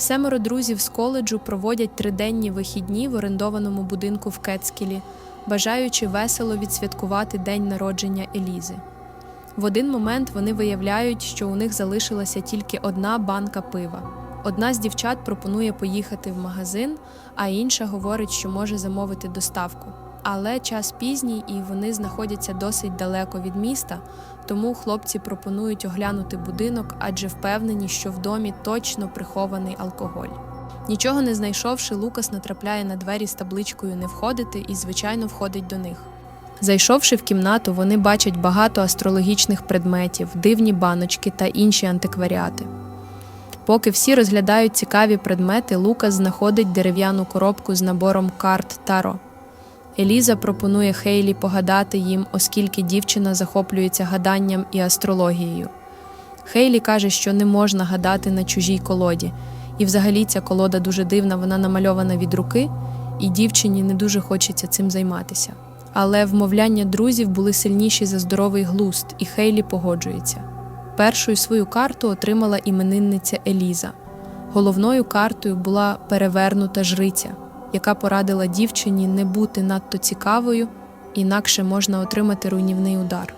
Семеро друзів з коледжу проводять триденні вихідні в орендованому будинку в Кецкілі, бажаючи весело відсвяткувати день народження Елізи. В один момент вони виявляють, що у них залишилася тільки одна банка пива. Одна з дівчат пропонує поїхати в магазин, а інша говорить, що може замовити доставку. Але час пізній і вони знаходяться досить далеко від міста, тому хлопці пропонують оглянути будинок, адже впевнені, що в домі точно прихований алкоголь. Нічого не знайшовши, Лукас натрапляє на двері з табличкою не входити і, звичайно, входить до них. Зайшовши в кімнату, вони бачать багато астрологічних предметів, дивні баночки та інші антикваріати. Поки всі розглядають цікаві предмети, Лукас знаходить дерев'яну коробку з набором карт Таро. Еліза пропонує Хейлі погадати їм, оскільки дівчина захоплюється гаданням і астрологією. Хейлі каже, що не можна гадати на чужій колоді, і взагалі ця колода дуже дивна, вона намальована від руки, і дівчині не дуже хочеться цим займатися. Але вмовляння друзів були сильніші за здоровий глузд, і Хейлі погоджується. Першою свою карту отримала іменинниця Еліза. Головною картою була перевернута жриця, яка порадила дівчині не бути надто цікавою, інакше можна отримати руйнівний удар.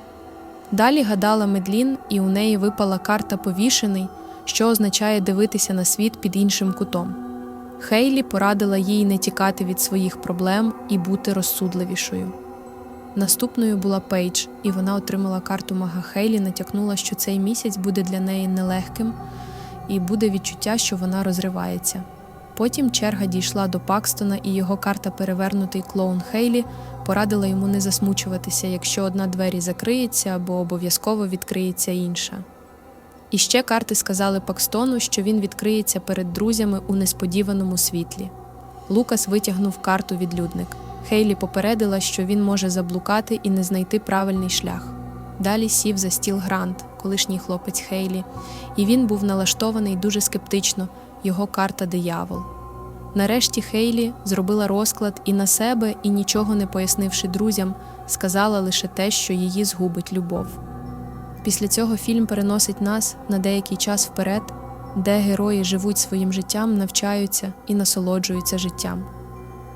Далі гадала Медлін, і у неї випала карта повішений, що означає дивитися на світ під іншим кутом. Хейлі порадила їй не тікати від своїх проблем і бути розсудливішою. Наступною була Пейдж, і вона отримала карту мага Хейлі, натякнула, що цей місяць буде для неї нелегким, і буде відчуття, що вона розривається. Потім черга дійшла до Пакстона, і його карта перевернутий клоун Хейлі порадила йому не засмучуватися, якщо одна двері закриється або обов'язково відкриється інша. І ще карти сказали Пакстону, що він відкриється перед друзями у несподіваному світлі. Лукас витягнув карту відлюдник. Хейлі попередила, що він може заблукати і не знайти правильний шлях. Далі сів за стіл Грант, колишній хлопець Хейлі, і він був налаштований дуже скептично його карта диявол. Нарешті Хейлі зробила розклад і на себе, і нічого не пояснивши друзям, сказала лише те, що її згубить любов. Після цього фільм переносить нас на деякий час вперед, де герої живуть своїм життям, навчаються і насолоджуються життям.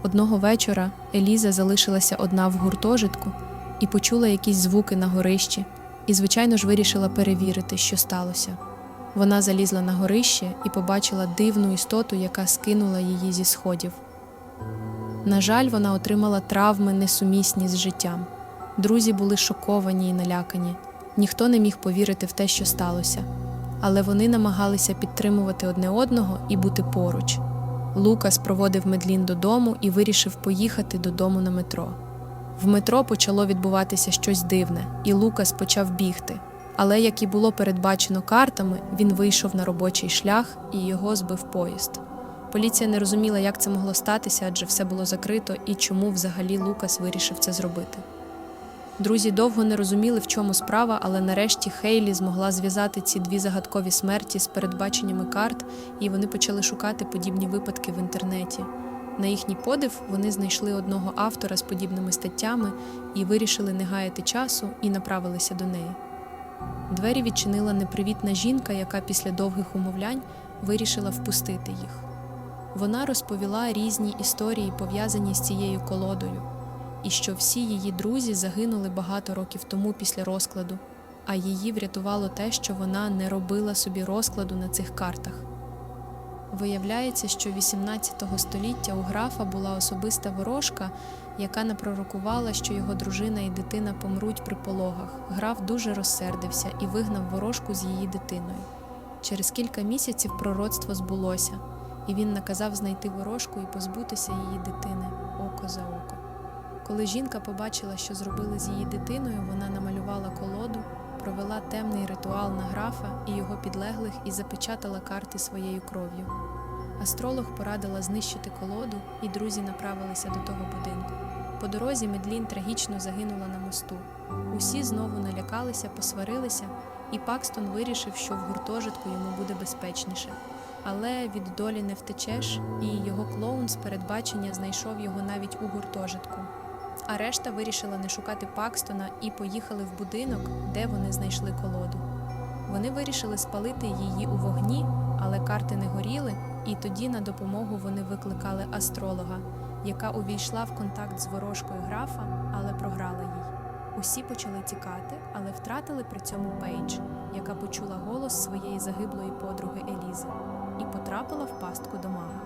Одного вечора Еліза залишилася одна в гуртожитку і почула якісь звуки на горищі, і, звичайно ж, вирішила перевірити, що сталося. Вона залізла на горище і побачила дивну істоту, яка скинула її зі сходів. На жаль, вона отримала травми, несумісні з життям. Друзі були шоковані і налякані. Ніхто не міг повірити в те, що сталося, але вони намагалися підтримувати одне одного і бути поруч. Лукас проводив Медлін додому і вирішив поїхати додому на метро. В метро почало відбуватися щось дивне, і Лукас почав бігти. Але, як і було передбачено картами, він вийшов на робочий шлях і його збив поїзд. Поліція не розуміла, як це могло статися, адже все було закрито і чому взагалі Лукас вирішив це зробити. Друзі довго не розуміли, в чому справа, але нарешті Хейлі змогла зв'язати ці дві загадкові смерті з передбаченнями карт, і вони почали шукати подібні випадки в інтернеті. На їхній подив вони знайшли одного автора з подібними статтями і вирішили не гаяти часу і направилися до неї. Двері відчинила непривітна жінка, яка після довгих умовлянь вирішила впустити їх. Вона розповіла різні історії, пов'язані з цією колодою, і що всі її друзі загинули багато років тому після розкладу, а її врятувало те, що вона не робила собі розкладу на цих картах. Виявляється, що 18 століття у графа була особиста ворожка, яка напророкувала, що його дружина і дитина помруть при пологах. Граф дуже розсердився і вигнав ворожку з її дитиною. Через кілька місяців пророцтво збулося, і він наказав знайти ворожку і позбутися її дитини око за око. Коли жінка побачила, що зробили з її дитиною, вона намалювала колоду, провела темний ритуал на графа і його підлеглих і запечатала карти своєю кров'ю. Астролог порадила знищити колоду, і друзі направилися до того будинку. По дорозі Медлін трагічно загинула на мосту. Усі знову налякалися, посварилися, і Пакстон вирішив, що в гуртожитку йому буде безпечніше. Але від долі не втечеш, і його клоун з передбачення знайшов його навіть у гуртожитку. А решта вирішила не шукати Пакстона і поїхали в будинок, де вони знайшли колоду. Вони вирішили спалити її у вогні, але карти не горіли, і тоді на допомогу вони викликали астролога, яка увійшла в контакт з ворожкою графа, але програла їй. Усі почали тікати, але втратили при цьому Пейдж, яка почула голос своєї загиблої подруги Елізи і потрапила в пастку до мага.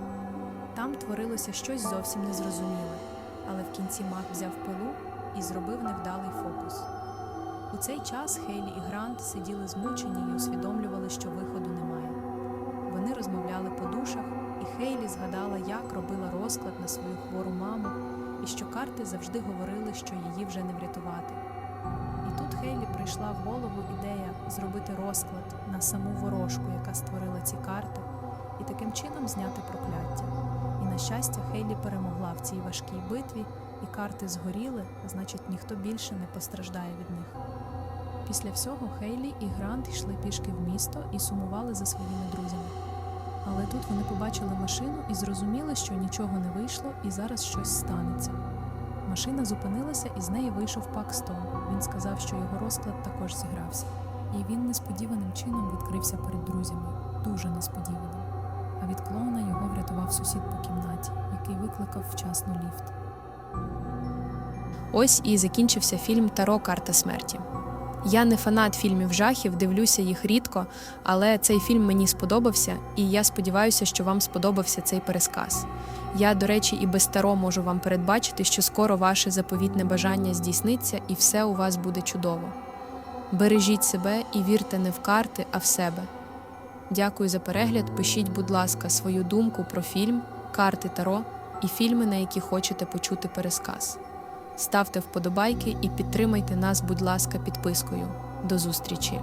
Там творилося щось зовсім незрозуміле, але в кінці маг взяв пилу і зробив невдалий фокус. У цей час Хейлі і Грант сиділи змучені і усвідомлювали, що виходу немає. Розмовляли по душах, і Хейлі згадала, як робила розклад на свою хвору маму, і що карти завжди говорили, що її вже не врятувати. І тут Хейлі прийшла в голову ідея зробити розклад на саму ворожку, яка створила ці карти, і таким чином зняти прокляття. І на щастя, Хейлі перемогла в цій важкій битві, і карти згоріли, значить ніхто більше не постраждає від них. Після всього Хейлі і Грант йшли пішки в місто і сумували за своїми друзями. Але тут вони побачили машину і зрозуміли, що нічого не вийшло і зараз щось станеться. Машина зупинилася і з неї вийшов Пакстон. Він сказав, що його розклад також зігрався. І він несподіваним чином відкрився перед друзями, дуже несподіваним. А від клоуна його врятував сусід по кімнаті, який викликав вчасно ліфт. Ось і закінчився фільм Таро Карта смерті. Я не фанат фільмів жахів, дивлюся їх рідко, але цей фільм мені сподобався, і я сподіваюся, що вам сподобався цей пересказ. Я, до речі, і без таро можу вам передбачити, що скоро ваше заповітне бажання здійсниться, і все у вас буде чудово. Бережіть себе і вірте не в карти, а в себе. Дякую за перегляд. Пишіть, будь ласка, свою думку про фільм, карти Таро і фільми, на які хочете почути пересказ. Ставте вподобайки і підтримайте нас, будь ласка, підпискою. До зустрічі!